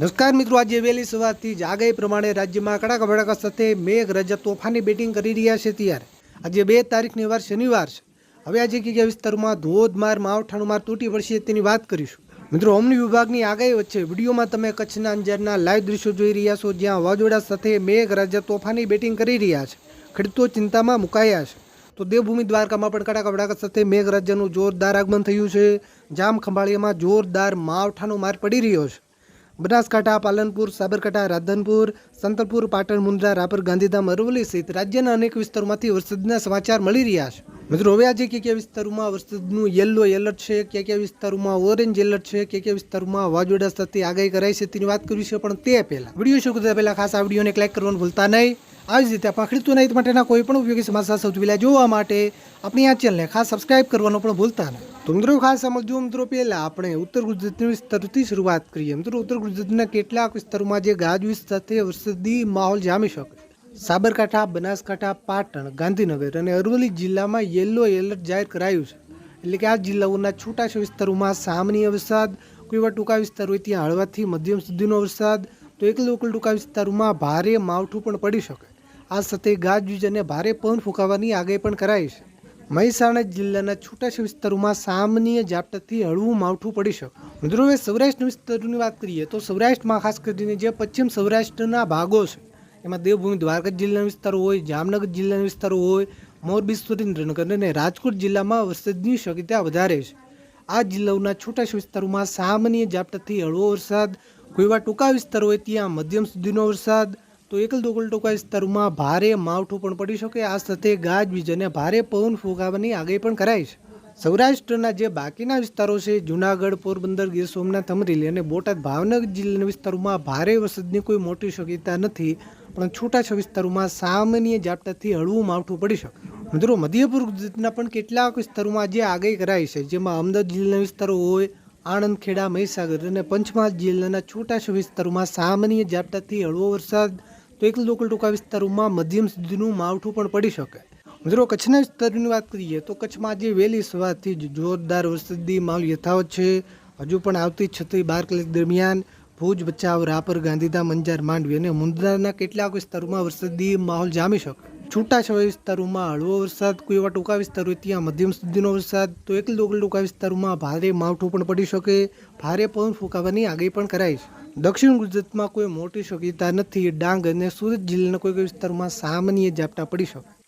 નમસ્કાર મિત્રો, આજે વહેલી સવારથી જ આગાહી પ્રમાણે રાજ્યમાં કડાકા ભડાકા સાથે મેઘ રજા તોફાની બેટિંગ કરી રહ્યા છે ત્યારે. આજે બે તારીખની વાર શનિવાર છે. હવે આજે કયા વિસ્તારોમાં ધોધમાર માવઠાનું માર તૂટી પડશે તેની વાત કરીશું. મિત્રો, હવામાન વિભાગની આગાહી વચ્ચે વિડીયોમાં તમે કચ્છના અંજારના લાઈવ દૃશ્યો જોઈ રહ્યા છો, જ્યાં વાવાઝોડા સાથે મેઘ રાજા તોફાની બેટિંગ કરી રહ્યા છે. ખેડૂતો ચિંતામાં મુકાયા છે. તો દેવભૂમિ દ્વારકામાં પણ કડાકા ભડાકા સાથે મેઘરાજાનું જોરદાર આગમન થયું છે. જામ ખંભાળિયામાં જોરદાર માવઠાનો માર પડી રહ્યો છે. બનાસકાંઠા, પાલનપુર, સાબરકાંઠા, રાધનપુર, સંતલપુર, પાટણ મુન્દ્રા રાપર, ગાંધીધામ, અરવલ્લી સહિત રાજ્યના અનેક વિસ્તારોમાંથી વરસાદના સમાચાર મળી રહ્યા છે. મિત્રો, હવે આજે કયા કયા વિસ્તારોમાં વરસાદનું યલો એલર્ટ છે કયા કયા વિસ્તારોમાં ઓરેન્જ એલર્ટ છે કયા કયા વિસ્તારોમાં વાવાઝોડા સાથે આગાહી કરાઈ છે તેની વાત કરવી છે પણ તે પહેલા. વીડિયો શરૂ કરતા પહેલા ખાસ આ વિડીયોને ક્લિક કરવાનું ભૂલતા નહીં. આવી જ રીતે પાખડીતું નહીં માટેના કોઈ પણ ઉપયોગી સમાચાર સૌથી પહેલાં જોવા માટે આપણી આ ચેનલને ખાસ સબસ્ક્રાઇબ કરવાનું પણ ભૂલતા નહીં. તો મિત્રો ખાસ સમજો મિત્રો પહેલાં આપણે ઉત્તર ગુજરાતના વિસ્તારથી શરૂઆત કરીએ. મિત્રો ઉત્તર ગુજરાતના કેટલાક વિસ્તારોમાં જે ગાજવીજ સાથે વરસાદી માહોલ જામી શકે સાબરકાંઠા, બનાસકાંઠા, પાટણ, ગાંધીનગર અને અરવલ્લી જિલ્લામાં યલો એલર્ટ જાહેર કરાયું છે. એટલે કે આ જિલ્લાઓના છૂટાછા વિસ્તારોમાં સામાન્ય વરસાદ, કોઈ એવા ટૂંકા વિસ્તાર હોય ત્યાં હળવાથી મધ્યમ સુધીનો વરસાદ, તો એક લોકલ ટૂંકા વિસ્તારોમાં ભારે માવઠું પણ પડી શકે. આ સાથે ગાજવીજ અને ભારે પવન ફૂંકાવાની આગાહી પણ કરાઈ છે. મહેસાણા જિલ્લાના છૂટાછવાયા વિસ્તારોમાં સામાન્ય ઝાપટાથી હળવું માવઠું પડી શકે મિત્રો, હવે સૌરાષ્ટ્ર વિસ્તારોની વાત કરીએ તો સૌરાષ્ટ્રમાં ખાસ કરીને જે પશ્ચિમ સૌરાષ્ટ્રના ભાગો છે, એમાં દેવભૂમિ, દ્વારકા જિલ્લાના વિસ્તારો હોય, જામનગર જિલ્લાના વિસ્તારો હોય મોરબી સુરેન્દ્રનગર અને રાજકોટ જિલ્લામાં વરસાદની શક્યતા વધારે છે. આ જિલ્લાઓના છૂટાછવાયા વિસ્તારોમાં સામાન્ય ઝાપટાથી હળવો વરસાદ, કોઈ એવા ટૂંકા વિસ્તારો હોય ત્યાં મધ્યમ સુધીનો વરસાદ તો એકલ દોકલ ટૂંકા સ્તરમાં ભારે માવઠું પણ પડી શકે. આ સાથે ગાજવીજ અને ભારે પવન ફૂંકાવાની આગાહી પણ કરાઈ છે. સૌરાષ્ટ્રના જે બાકીના વિસ્તારો છે, જુનાગઢ, પોરબંદર, ગીર સોમનાથ, અમરેલી અને બોટાદ, ભાવનગર જિલ્લાના વિસ્તારોમાં ભારે વરસાદની કોઈ મોટી શક્યતા નથી, પણ છૂટાછા વિસ્તારોમાં સામાન્ય ઝાપટાથી હળવું માવઠું પડી શકે. મિત્રો મધ્યપૂર્વ ગુજરાતના પણ કેટલાક વિસ્તારોમાં જે આગાહી કરાઈ છે, જેમાં અમદાવાદ જિલ્લાના વિસ્તારો હોય આણંદ ખેડા મહીસાગર અને પંચમહાલ જિલ્લાના છૂટાછા વિસ્તારોમાં સામાન્ય ઝાપટાથી હળવો વરસાદ તો એક લોકલ ટૂંકા વિસ્તારોમાં મધ્યમ સુધીનું માવઠું પણ પડી શકે. મિત્રો, કચ્છના વિસ્તારની વાત કરીએ તો કચ્છમાં આજે વહેલી સવારથી જ જોરદાર વરસાદી માહોલ યથાવત છે. હજુ પણ આવતી છથી બાર કલાક દરમિયાન ભુજ, ભચાઉ, રાપર, ગાંધીધામ, અંજાર, માંડવી અને મુન્દ્રાના કેટલાક વિસ્તારોમાં વરસાદી માહોલ જામી શકે. છૂટાછવાયા વિસ્તારોમાં હળવો વરસાદ, કોઈ એવા ટૂંકા વિસ્તાર હોય ત્યાં મધ્યમ સુધીનો વરસાદ, તો એક ટૂંકા વિસ્તારોમાં ભારે માવઠું પણ પડી શકે, ભારે પવન ફૂંકાવાની આગાહી પણ કરાઈ છે. દક્ષિણ ગુજરાતમાં કોઈ મોટી શક્યતા નથી, ડાંગ અને સુરત જિલ્લાના કોઈ વિસ્તારોમાં સામાન્ય ઝાપટા પડી શકે.